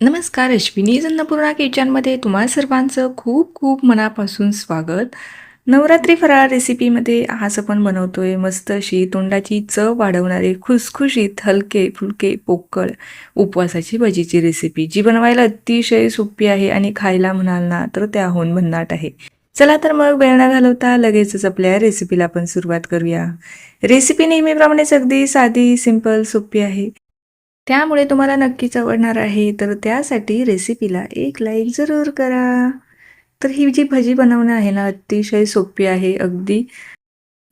नमस्कार अश्विनी अन्नपूर्णा किचनमध्ये तुम्हा सर्वांचं खूप खूप मनापासून स्वागत. नवरात्री फराळ रेसिपीमध्ये आज आपण बनवतोय मस्त अशी तोंडाची चव वाढवणारे खुसखुशीत हलके फुलके पोकळ उपवासाची भजीची रेसिपी जी बनवायला अतिशय सोपी आहे आणि खायला म्हणाल ना तर त्याहून भन्नाट आहे. चला तर मग वेळ न घालवता लगेचच आपल्या रेसिपीला आपण सुरुवात करूया. रेसिपी नेहमीप्रमाणेच अगदी साधी सिंपल सोपी आहे. त्यामुळे तुम्हाला नक्कीच आवडणार आहे. तर त्यासाठी रेसिपीला एक लाईक जरूर करा. तर ही जी भजी बनवणं आहे ना अतिशय सोपी आहे. अगदी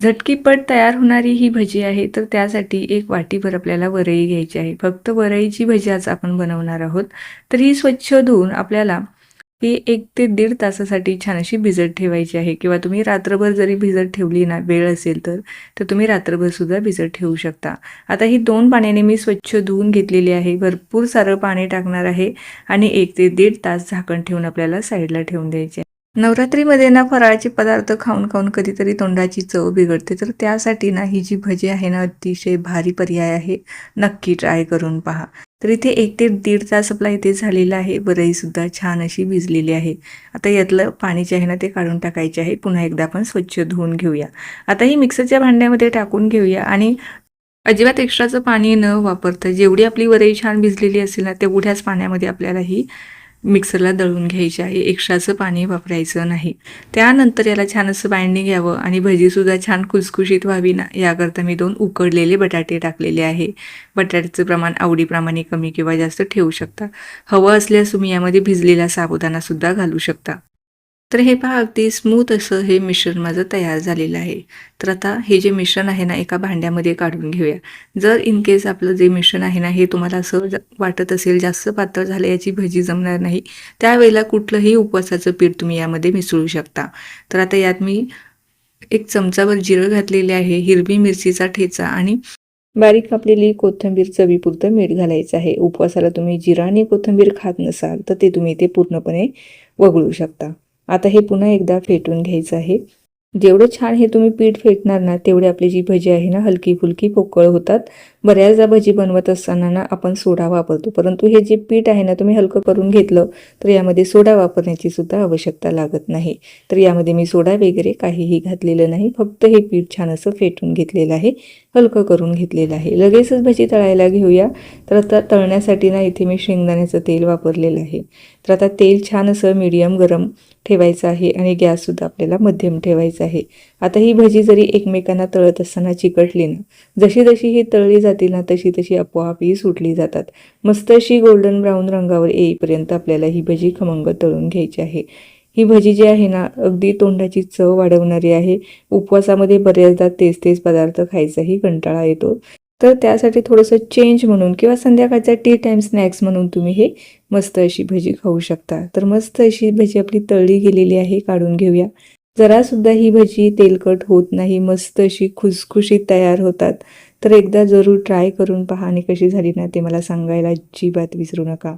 झटकीपट तयार होणारी ही भजी आहे. तर त्यासाठी एक वाटीभर आपल्याला वरई घ्यायची आहे. फक्त वरईची भजी आज आपण बनवणार आहोत. तर ही स्वच्छ धुवून आपल्याला ही एक ते दीड तासासाठी छान अशी भिजत ठेवायची आहे. किंवा तुम्ही रात्रभर जरी भिजत ठेवली ना वेळ असेल तर तर तुम्ही रात्रभरसुद्धा भिजत ठेवू शकता. आता ही दोन पाण्याने मी स्वच्छ धुवून घेतलेली आहे. भरपूर सारं पाणी टाकणार आहे आणि एक ते दीड तास झाकण ठेवून आपल्याला साईडला ठेवून द्यायचे नवरात्रीमध्ये ना फराळाचे पदार्थ खाऊन खाऊन कधीतरी तोंडाची चव बिघडते. तर त्यासाठी ना ही जी भजी आहे ना अतिशय भारी पर्याय आहे. नक्की ट्राय करून पहा. तर इथे एक ते दीड तास आपला इथे झालेला आहे. बरईसुद्धा छान अशी भिजलेली आहे. आता यातलं पाणी जे आहे ना ते काढून टाकायचे आहे. पुन्हा एकदा आपण स्वच्छ धुवून घेऊया. आता ही मिक्सरच्या भांड्यामध्ये टाकून घेऊया आणि अजिबात एक्स्ट्राचं पाणी न वापरता जेवढी आपली वरई छान भिजलेली असेल ना तेवढ्याच पाण्यामध्ये आपल्याला ही मिक्सरला दळून घ्यायची आहे. एक्स्ट्राचं पाणी वापरायचं नाही. त्यानंतर याला छान असं बाइंडिंग घ्यावं आणि भजीसुद्धा छान कुसकुशीत व्हावी ना याकरता मी दोन उकडलेले बटाटे टाकलेले आहे. बटाट्याचं प्रमाण आवडीप्रमाणे कमी किंवा जास्त ठेवू शकता. हवं असल्यास तुम्ही यामध्ये भिजलेला साबुदाणासुद्धा घालू शकता. तर हे पहा अगदी स्मूथ असं हे मिश्रण माझं तयार झालेलं आहे. तर आता हे जे मिश्रण आहे ना एका भांड्यामध्ये काढून घेऊया. जर इन केस आपलं जे मिश्रण आहे ना हे तुम्हाला असं वाटत असेल जास्त पातळ झालं याची भजी जमणार नाही त्यावेळेला कुठलंही उपवासाचं पीठ तुम्ही यामध्ये मिसळू शकता. तर आता यात मी एक चमचाभर जिरं घातलेले आहे हिरवी मिरचीचा ठेचा आणि बारीक कापलेली कोथिंबीर चवीपुरतं मीठ घालायचं आहे. उपवासाला तुम्ही जिरा आणि कोथिंबीर खात नसाल तर ते तुम्ही ते पूर्णपणे वगळू शकता. आता हे पुन्हा एकदा फेटून घ्यायचं आहे. जेवढं छान हे तुम्ही पीठ फेटणार ना तेवढी आपली जी भजी आहे ना हलकी फुलकी पोकळ होतात. बऱ्याचदा भजी बनवत असताना ना आपण सोडा वापरतो. परंतु हे जे पीठ आहे ना तुम्ही हलकं करून घेतलं तर यामध्ये सोडा वापरण्याची सुद्धा आवश्यकता लागत नाही. तर यामध्ये मी सोडा वगैरे काहीही घातलेलं नाही. फक्त हे पीठ छान असं फेटून घेतलेलं आहे. हलकं करून घेतलेलं आहे. लगेचच भजी तळायला घेऊया. तर आता तळण्यासाठी ना इथे मी शेंगदाण्याचं तेल वापरलेलं आहे. तर आता तेल छान असं मीडियम गरम ठेवायचं आहे आणि गॅससुद्धा आपल्याला मध्यम ठेवायचा आहे. आता ही भजी जरी एकमेकांना तळत असताना चिकटली ना जशी जशी ही तळली जातील ना तशी तशी आपोआप ही सुटली जातात. मस्त अशी गोल्डन ब्राऊन रंगावर येईपर्यंत आपल्याला ही भजी खमंग तळून घ्यायची आहे. ही भजी जी आहे ना अगदी तोंडाची चव वाढवणारी आहे. उपवासामध्ये बऱ्याचदा तेच तेच पदार्थ खायचाही कंटाळा येतो. तर त्यासाठी थोडंसं चेंज म्हणून किंवा संध्याकाळचा टी टाईम स्नॅक्स म्हणून तुम्ही हे मस्त अशी भजी खाऊ शकता. तर मस्त अशी भजी आपली तळली गेलेली आहे काढून घेऊया. जरासुद्धा ही भजी तेलकट होत नाही मस्त अशी खुसखुशीत तयार होतात. तर एकदा जरूर ट्राय करून पहा आणि कशी झाली ना ते मला सांगायला अजिबात विसरू नका.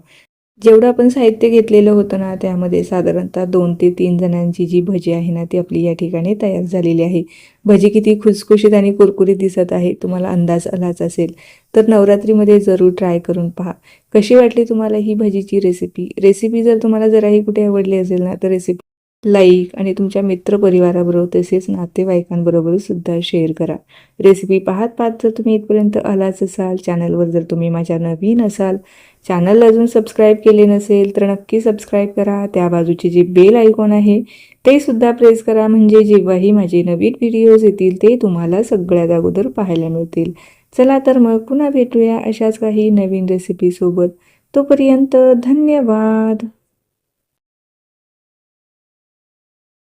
जेवढं आपण साहित्य घेतलेलं होतं ना त्यामध्ये साधारणतः दोन ते तीन जणांची जी भजी आहे ना ती आपली या ठिकाणी तयार झालेली आहे. भजी किती खुसखुशीत आणि कुरकुरीत दिसत आहे तुम्हाला अंदाज आलाच असेल. तर नवरात्रीमध्ये जरूर ट्राय करून पहा. कशी वाटली तुम्हाला ही भजीची रेसिपी रेसिपी जर तुम्हाला जराही कुठे आवडली असेल ना तर रेसिपी लाईक आणि तुमच्या मित्रपरिवाराबरोबर तसेच नातेवाईकांबरोबर सुद्धा शेअर करा. रेसिपी पाहत पाहत जर तुम्ही इथपर्यंत आलाच असाल चॅनलवर जर तुम्ही माझ्या नवीन असाल चॅनल अजून सबस्क्राईब केले नसेल तर नक्की सबस्क्राईब करा. त्या बाजूची जे बेल आयकॉन आहे ते सुद्धा प्रेस करा. म्हणजे जेव्हाही माझे नवीन व्हिडिओज येतील ते तुम्हाला सगळ्यात अगोदर पाहायला मिळतील. चला तर मग पुन्हा भेटूया अशाच काही नवीन रेसिपीसोबत तोपर्यंत धन्यवाद!